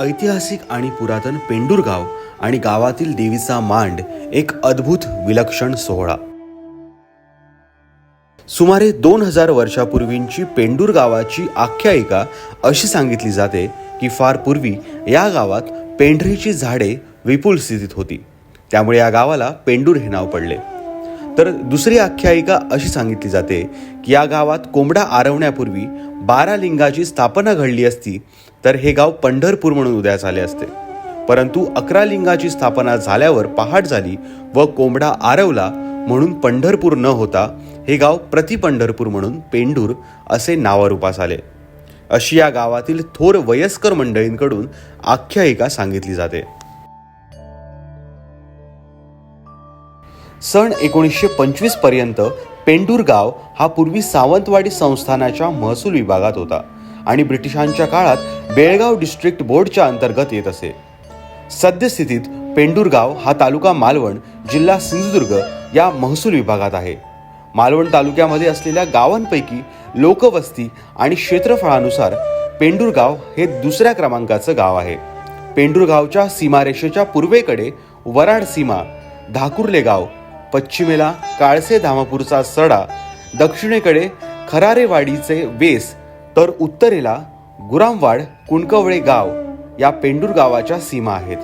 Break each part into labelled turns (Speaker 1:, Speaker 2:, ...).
Speaker 1: ऐतिहासिक आणि पुरातन पेंडूर गाव आणि गावातील देवीचा मांड एक अद्भुत विलक्षण सोहळा. सुमारे दोन हजार वर्षापूर्वींची पेंडूर गावाची आख्यायिका अशी सांगितली जाते की फार पूर्वी या गावात पेंढरीची झाडे विपुल स्थितीत होती. त्यामुळे या गावाला पेंडूर हे नाव पडले. तर दुसरी आख्यायिका अशी सांगितली जाते की या गावात कोंबडा आरवण्यापूर्वी बारा लिंगाची स्थापना घडली असती तर हे गाव पंढरपूर म्हणून उदयास आले असते. परंतु अकरा लिंगाची स्थापना झाल्यावर पहाट झाली व कोंबडा आरवला म्हणून पंढरपूर न होता हे गाव प्रति पंढरपूर म्हणून पेंडूर असे नावारूपास आले. अशी या गावातील थोर वयस्कर मंडळींकडून आख्यायिका सांगितली जाते. सन एकोणीसशे पंचवीसपर्यंत पेंडूर गाव हा पूर्वी सावंतवाडी संस्थानाच्या महसूल विभागात होता. आणि ब्रिटिशांच्या काळात बेळगाव डिस्ट्रिक्ट बोर्डच्या अंतर्गत येत असे. सद्यस्थितीत पेंडुरगाव हा तालुका मालवण जिल्हा सिंधुदुर्ग या महसूल विभागात आहे. मालवण तालुक्यामध्ये असलेल्या गावांपैकी लोकवस्ती आणि क्षेत्रफळानुसार पेंडुरगाव हे दुसऱ्या क्रमांकाचं गाव आहे. पेंडुरगावच्या सीमारेषेच्या पूर्वेकडे वराड सीमा धाकुर्ले गाव पश्चिमेला काळसे धामापूरचा सडा दक्षिणेकडे खरारेवाडीचे वेस तर उत्तरेला गुरामवाड कुणकवळे गाव या पेंडूर गावाच्या सीमा आहेत.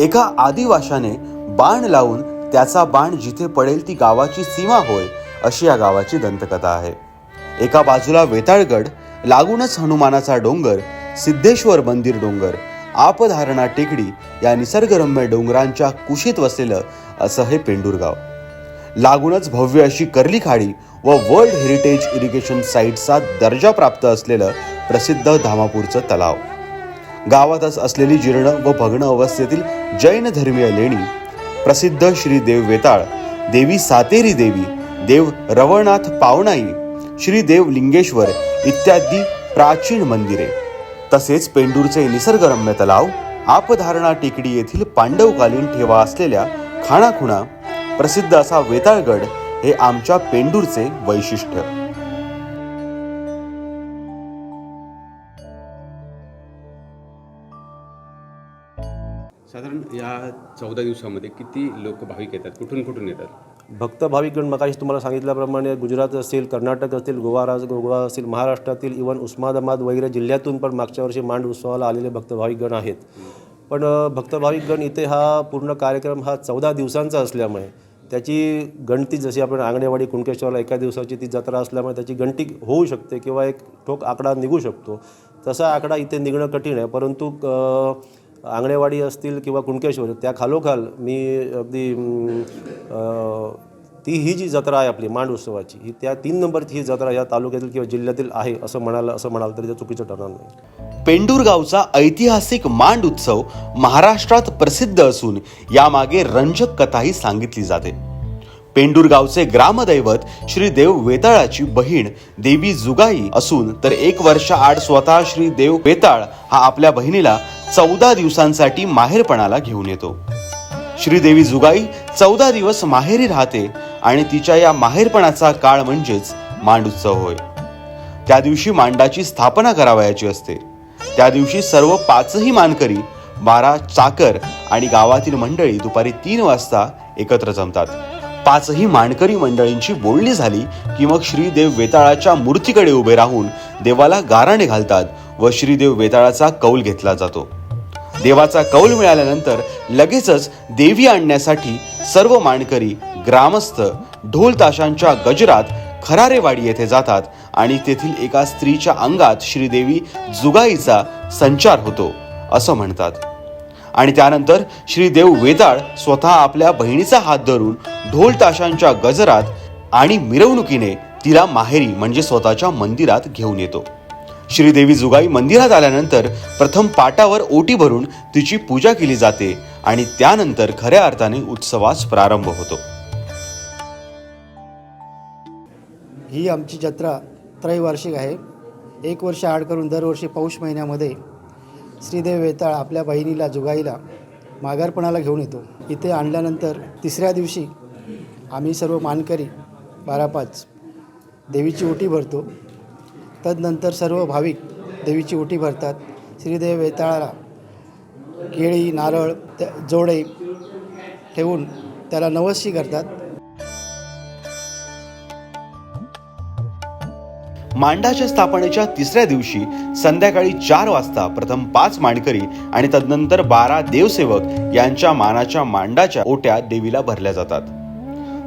Speaker 1: एका आदिवाशाने बाण लावून त्याचा बाण जिथे पडेल ती गावाची सीमा होय अशी या गावाची दंतकथा आहे. एका बाजूला वेताळगड लागूनच हनुमानाचा डोंगर सिद्धेश्वर मंदिर डोंगर आपधारणा टेकडी या निसर्गरम्य डोंगरांच्या कुशीत वसलेलं असं हे पेंडूर गाव. लागूनच भव्य अशी कर्ली खाडी व वर्ल्ड हेरिटेज इरिगेशन साईटचा दर्जा प्राप्त असलेलं प्रसिद्ध धामापूरचं तलाव. गावातच असलेली जीर्ण व भग्न अवस्थेतील जैन धर्मीय लेणी प्रसिद्ध श्री देव वेताळ देवी सातेरी देवी देव रवळनाथ पावणाई श्री देव लिंगेश्वर इत्यादी प्राचीन मंदिरे. तसेच पेंडूरचे निसर्गरम्य तलाव आपधारणा टेकडी येथील पांडवकालीन ठेवा असलेल्या खाणाखुणा प्रसिद्ध असा वेताळगड हे आमच्या पेंडूरचे वैशिष्ट्य.
Speaker 2: साधारण या चौदा दिवसामध्ये किती लोक भाविक येतात? कुठून कुठून येतात?
Speaker 3: भक्त भाविकगण मगाशी तुम्हाला सांगितल्याप्रमाणे गुजरात असेल कर्नाटक असतील गोवा राज गोवा असेल महाराष्ट्रातील इवन उस्मानाबाद वगैरे जिल्ह्यातून पण मागच्या वर्षी मांड उत्सवाला आलेले भक्त भाविकगण आहेत. पण भक्त भाविकगण इथे हा पूर्ण कार्यक्रम हा चौदा दिवसांचा असल्यामुळे त्याची गणती जशी आपण आंगणेवाडी कुणकेश्वरला एका दिवसाची ती जत्रा असल्यामुळे त्याची गणती होऊ शकते किंवा एक ठोक आकडा निघू शकतो. तसा आकडा इथे निघणं कठीण आहे परंतु आंगणेवाडी असतील किंवा कुणकेश्वर त्या खालोखाल मी अगदी ती ही जी जत्रा आहे आपली मांड उत्सवाची ही त्या तीन नंबरची ही जत्रा या तालुक्यातील किंवा जिल्ह्यातील आहे असं म्हणाल असं म्हणाल तरी ते चुकीचं ठरणार नाही.
Speaker 1: पेंडूर गावचा ऐतिहासिक मांड उत्सव महाराष्ट्रात प्रसिद्ध असून यामागे रंजक कथाही सांगितली जाते. पेंडूर गावचे ग्रामदैवत श्री देव वेताळाची बहीण देवी जुगाई असून तर एक वर्ष आड स्वतः श्री देव वेताळ हा आपल्या बहिणीला चौदा दिवसांसाठी माहेरपणाला घेऊन येतो. श्रीदेवी जुगाई चौदा दिवस माहेरी राहते आणि तिच्या या माहेरपणाचा काळ म्हणजेच मांड उत्सव होय. त्या दिवशी मांडाची स्थापना करावयाची असते. त्या दिवशी सर्व पाचही मानकरी बारा चाकर आणि गावातील मंडळी दुपारी तीन वाजता एकत्र जमतात. पाचही मानकरी मंडळींची बोलणी झाली की मग श्रीदेव वेताळाच्या मूर्तीकडे उभे राहून देवाला गाराणे घालतात व श्रीदेव वेताळाचा कौल घेतला जातो. देवाचा कौल मिळाल्यानंतर लगेचच देवी आणण्यासाठी सर्व मानकरी ग्रामस्थ ढोल ताशांच्या गजरात खरारेवाडी येथे जातात आणि तेथील एका स्त्रीच्या अंगात श्रीदेवी जुगाईचा संचार होतो असं म्हणतात. आणि त्यानंतर श्रीदेव वेदाळ वेताळ स्वतः आपल्या बहिणीचा हात धरून ढोल ताशांच्या गजरात आणि मिरवणुकीने तिला माहेरी म्हणजे स्वतःच्या मंदिरात घेऊन येतो. श्रीदेवी जुगाई मंदिरात आल्यानंतर प्रथम पाटावर ओटी भरून तिची पूजा केली जाते आणि त्यानंतर खऱ्या अर्थाने उत्सवास प्रारंभ होतो.
Speaker 4: ही आमची जत्रा त्रैवार्षिक आहे. एक वर्ष आड करून दरवर्षी पौष महिन्यामध्ये श्रीदेव वेताळ आपल्या बहिणीला जुगाईला माघारपणाला घेऊन येतो. इथे आणल्यानंतर तिसऱ्या दिवशी आम्ही सर्व मानकरी बारा पाच देवीची ओटी भरतो. तदनंतर सर्व भाविक देवीची ओटी भरतात. श्रीदेव वेताळाला केळी नारळ त्या जोडे ठेवून त्याला नवसी करतात.
Speaker 1: मांडाच्या स्थापनेच्या तिसऱ्या दिवशी संध्याकाळी चार वाजता प्रथम पाच मांडकरी आणि तदनंतर बारा देवसेवक यांच्या मानाच्या मांडाच्या ओट्या देवीला भरल्या जातात.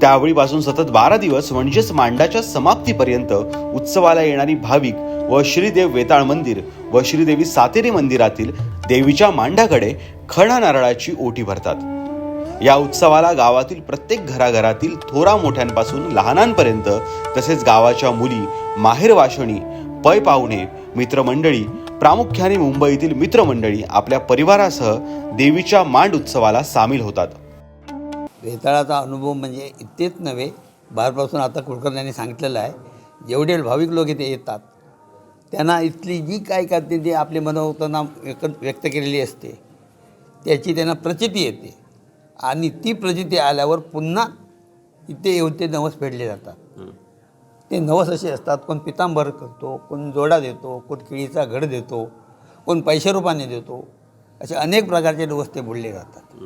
Speaker 1: त्यावेळीपासून सतत बारा दिवस म्हणजेच मांडाच्या समाप्तीपर्यंत उत्सवाला येणारी भाविक व श्रीदेव वेताळ मंदिर व श्रीदेवी सातेरी मंदिरातील देवीच्या मांडाकडे खणा नारळाची ओटी भरतात. या उत्सवाला गावातील प्रत्येक घराघरातील थोरा मोठ्यांपासून लहानांपर्यंत तसेच गावाच्या मुली माहेर वाशणी पै पाहुणे मित्रमंडळी प्रामुख्याने मुंबईतील मित्रमंडळी आपल्या परिवारासह देवीच्या मांड उत्सवाला सामील होतात.
Speaker 5: वेताळाचा अनुभव म्हणजे इतकेच नव्हे बाहेरपासून आता कुलकर्ण्यांनी सांगितलेलं आहे जेवढे भाविक लोक इथे येतात त्यांना इथली जी काय करते जे आपली मनोवतना व्यक्त व्यक्त केलेली असते त्याची त्यांना प्रचिती येते. आणि ती प्रचिती आल्यावर पुन्हा इथे येऊन ते नवस फेडले जातात. ते नवस असे असतात कोण पितांबर करतो कोण जोडा देतो कोण केळीचा घड देतो कोण पैशा रूपाने देतो असे अनेक प्रकारचे नवस ते बोलले जातात.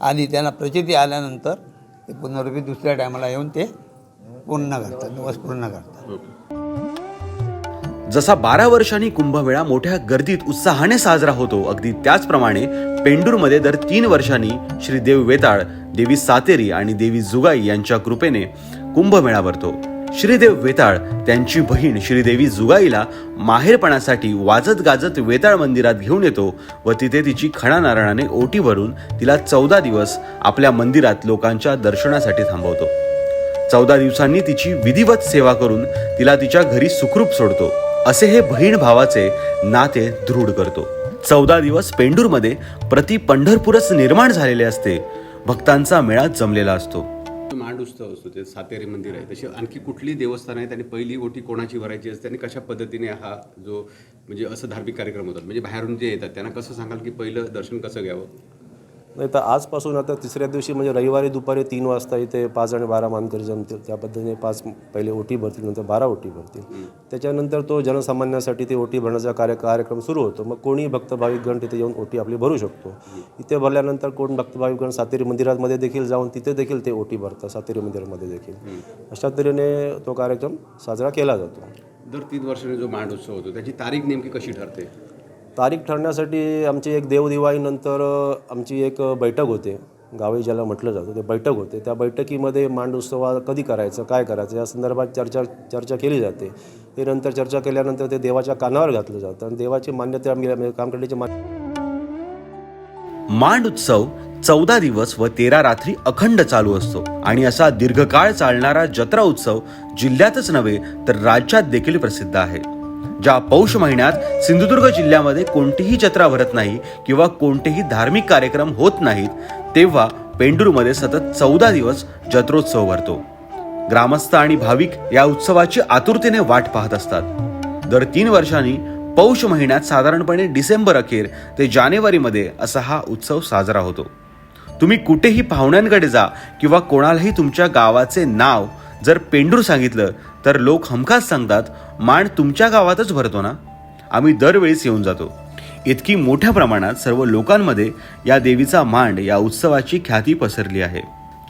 Speaker 5: आणि त्यांना प्रचिती आल्यानंतर ते पुनर्वी दुसऱ्या टायमाला येऊन ते पूर्ण करतात नवस पूर्ण करतात.
Speaker 1: जसा बारा वर्षांनी कुंभमेळा मोठ्या गर्दीत उत्साहाने साजरा होतो अगदी त्याचप्रमाणे पेंडूरमध्ये दर तीन वर्षांनी श्री देव वेताळ देवी सातेरी आणि देवी जुगाई यांच्या कृपेने कुंभमेळा भरतो. श्रीदेव वेताळ त्यांची बहीण श्रीदेवी जुगाईला माहेरपणासाठी वाजत गाजत वेताळ मंदिरात घेऊन येतो व तिथे तिची खणा नारळाने ओटी भरून तिला चौदा दिवस आपल्या मंदिरात लोकांच्या दर्शनासाठी थांबवतो. चौदा दिवसांनी तिची विधिवत सेवा करून तिला तिच्या घरी सुखरूप सोडतो. असे हे बहीण भावाचे नाते दृढ करतो. चौदा दिवस पेंडूरमध्ये प्रति पंढरपूरच निर्माण झालेले असते. भक्तांचा मेळा जमलेला असतो.
Speaker 2: मांडुस्तव असतो ते सातेरी मंदिर आहे. तशी आणखी कुठली देवस्थान आहे? त्यांनी पहिली ओटी कोणाची भरायची असते? आणि कशा पद्धतीने हा जो म्हणजे असं धार्मिक कार्यक्रम होतात? म्हणजे बाहेरून जे येतात त्यांना कसं सांगाल की पहिलं दर्शन कसं घ्यावं?
Speaker 3: नाही तर आजपासून आता तिसऱ्या दिवशी म्हणजे रविवारी दुपारी तीन वाजता इथे पाच आणि बारा मानकरी जमतील. त्या पद्धतीने पाच पहिले ओटी भरतील नंतर बारा ओटी भरतील. त्याच्यानंतर तो जनसामान्यासाठी ते ओटी भरण्याचा कार्य कार्यक्रम सुरू होतो. मग कोणी भक्त भाविकगण तिथे येऊन ओटी आपली भरू शकतो. इथे भरल्यानंतर कोण भक्त भाविकगण सातेरी मंदिरामध्ये देखील जाऊन तिथे देखील ते ओटी भरतात सातेरी मंदिरामध्ये देखील. अशा तऱ्हेने तो कार्यक्रम साजरा केला जातो.
Speaker 2: दर तीन वर्षाने जो मांड उत्सव होतो त्याची तारीख नेमकी कशी ठरते?
Speaker 3: तारीख ठरण्यासाठी आमची एक देवदिवाळीनंतर आमची एक बैठक होते. गावी ज्याला म्हटलं जातं ते बैठक होते. त्या बैठकीमध्ये मांडउत्सवा कधी करायचं काय करायचं या संदर्भात चर्चा चर्चा केली जाते. ते नंतर चर्चा केल्यानंतर ते देवाच्या कानावर घातलं जातं. आणि देवाची मान्यता मिळा- म्हणजे कामकर्त्याची
Speaker 1: मांड उत्सव चौदा दिवस व तेरा रात्री अखंड चालू असतो. आणि असा दीर्घकाळ चालणारा जत्रा उत्सव जिल्ह्यातच नव्हे तर राज्यात देखील प्रसिद्ध आहे. ज्या पौष महिन्यात सिंधुदुर्ग जिल्ह्यामध्ये कोणतीही जत्रा भरत नाही किंवा कोणतेही धार्मिक कार्यक्रम होत नाहीत तेव्हा पेंडूरमध्ये सतत चौदा दिवस जत्रोत्सव भरतो. ग्रामस्थ आणि भाविक या उत्सवाची आतुरतेने वाट पाहत असतात. दर तीन वर्षांनी पौष महिन्यात साधारणपणे डिसेंबर अखेर ते जानेवारीमध्ये असा हा उत्सव साजरा होतो. तुम्ही कुठेही पाहुण्यांकडे जा किंवा कोणालाही तुमच्या गावाचे नाव जर पेंडूर सांगितलं तर लोक हमखास सांगतात मांड तुमच्या गावातच भरतो ना? आम्ही दरवेळेस येऊन जातो. इतकी मोठ्या प्रमाणात सर्व लोकांमध्ये या देवीचा मांड या उत्सवाची ख्याती पसरली आहे.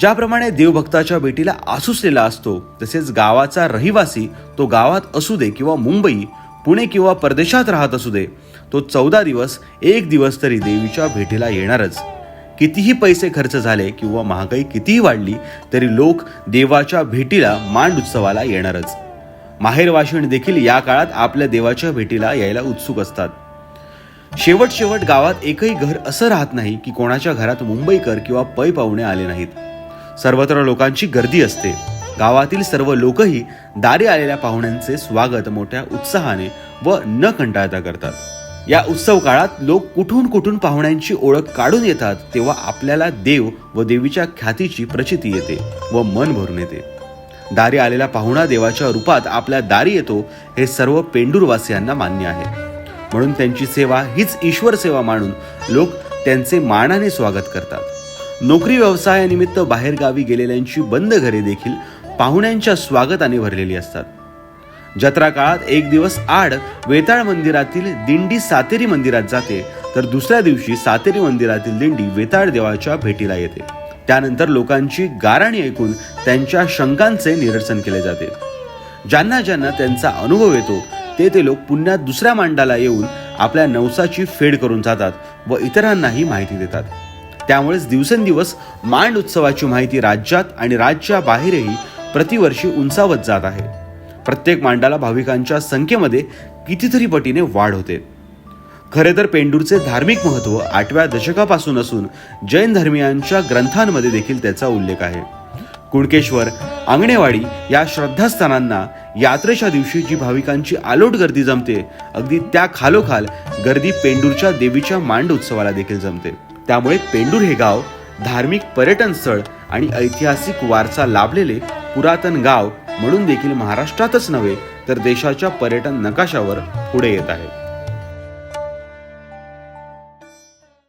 Speaker 1: ज्याप्रमाणे देवभक्ताच्या भेटीला आसुसलेला असतो तसेच गावाचा रहिवासी तो गावात असू दे किंवा मुंबई पुणे किंवा परदेशात राहत असू दे तो चौदा दिवस एक दिवस तरी देवीच्या भेटीला येणारच. कितीही पैसे खर्च झाले किंवा महागाई कितीही वाढली तरी लोक देवाच्या भेटीला मांड उत्सवाला येणारच. माहेरवाशिण देखील या काळात आपल्या देवाच्या भेटीला यायला उत्सुक असतात. शेवट शेवट गावात एकही घर असं राहत नाही की कोणाच्या घरात मुंबईकर किंवा पै पाहुणे आले नाहीत. सर्वत्र लोकांची गर्दी असते. गावातील सर्व लोकही दारी आलेल्या पाहुण्यांचे स्वागत मोठ्या उत्साहाने व न कंटाळता करतात. या उत्सव काळात लोक कुठून कुठून पाहुण्यांची ओळख काढून येतात तेव्हा आपल्याला देव व देवीच्या ख्यातीची प्रचिती येते व मन भरून येते. दारी आलेला पाहुणा देवाच्या रूपात आपल्या दारी येतो हे सर्व पेंडूरवासियांना मान्य आहे. म्हणून त्यांची सेवा हीच ईश्वर सेवा मानून लोक त्यांचे मानाने स्वागत करतात. नोकरी व्यवसायानिमित्त बाहेरगावी गेलेल्यांची बंद घरे देखील पाहुण्यांच्या स्वागताने भरलेली असतात. जत्रा काळात एक दिवस आड वेताळ मंदिरातील दिंडी सातेरी मंदिरात जाते तर दुसऱ्या दिवशी सातेरी मंदिरातील दिंडी वेताळ देवाच्या भेटीला येते. त्यानंतर लोकांची गाराणी ऐकून त्यांच्या शंकांचे निरसन केले जाते. ज्यांना ज्यांना त्यांचा अनुभव येतो ते ते लोक पुण्यात दुसऱ्या मांडाला येऊन आपल्या नवसाची फेड करून जातात व इतरांनाही माहिती देतात. त्यामुळेच दिवसेंदिवस मांड उत्सवाची माहिती राज्यात आणि राज्याबाहेरही प्रतिवर्षी उंचावत जात आहे. प्रत्येक मांडाला भाविकांच्या संख्येमध्ये कितीतरी पटीने वाढ होते. खरे तर पेंडूरचे धार्मिक महत्त्व आठव्या दशकापासून असून जैन धर्मियांच्या ग्रंथांमध्ये देखील त्याचा उल्लेख आहे. कुणकेश्वर आंगणेवाडी या श्रद्धास्थानांना यात्रेच्या दिवशी जी भाविकांची आलोट गर्दी जमते अगदी त्या खालोखाल गर्दी पेंडूरच्या देवीच्या मांड उत्सवाला देखील जमते. त्यामुळे पेंडूर हे गाव धार्मिक पर्यटन स्थळ आणि ऐतिहासिक वारसा लाभलेले पुरातन गाव म्हणून देखील महाराष्ट्रातच नव्हे तर देशाच्या पर्यटन नकाशावर पुढे येत आहे.